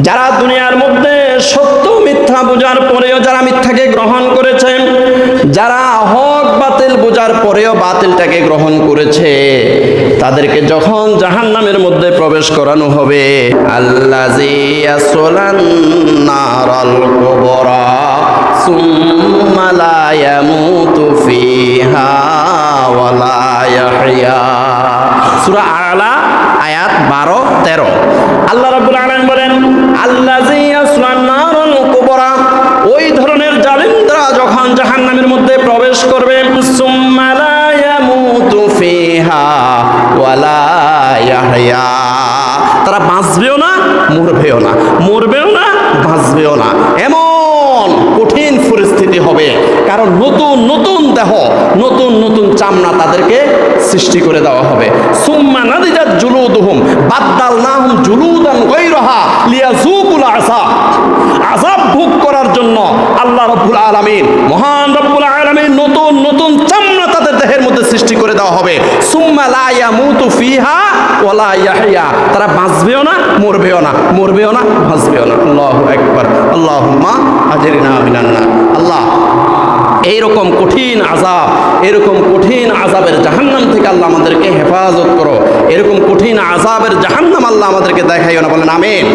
যারা দুনিয়ার মধ্যে সত্য মিথ্যা বোঝার পরেও যারা মিথ্যাকে গ্রহণ করেছে যারা হক বাতিল বোঝার পরেও বাতিলটাকে গ্রহণ করেছে, তাদেরকে যখন জাহান্নামের মধ্যে প্রবেশ করানো হবে আল্লাজি ইয়াসলান নারাল কুবরা, সুম্মা লা তারা বাঁচবেও না, মরবেও না। মরবেও না, বাঁচবেও না। এমন কঠিন পরিস্থিতি হবে, কারণ নতুন নতুন দেহ, নতুন নতুন চামড়া তাদেরকে সৃষ্টি করে দেওয়া হবে। সুম্মা আযাব। আযাব ভোগ করার জন্য আল্লাহ রাব্বুল মহান দেওয়া হবে। সুম্মা লা ইয়ামুতু ফিহা ওয়ালা ইয়াহইয়া। তারা বাঁচবেও না, মরবেও না মরবেও না, বাঁচবেও না। আল্লাহু আকবার। আল্লাহুম্মা আজরিনা মিনান নার। আল্লাহ, এইরকম কঠিন আজাব এরকম কঠিন আজাবের জাহান্নাম থেকে আল্লাহ আমাদেরকে হেফাজত করো। এরকম কঠিন আজাবের জাহান্নাম আল্লাহ আমাদেরকে দেখাইও না। বলেন আমিন।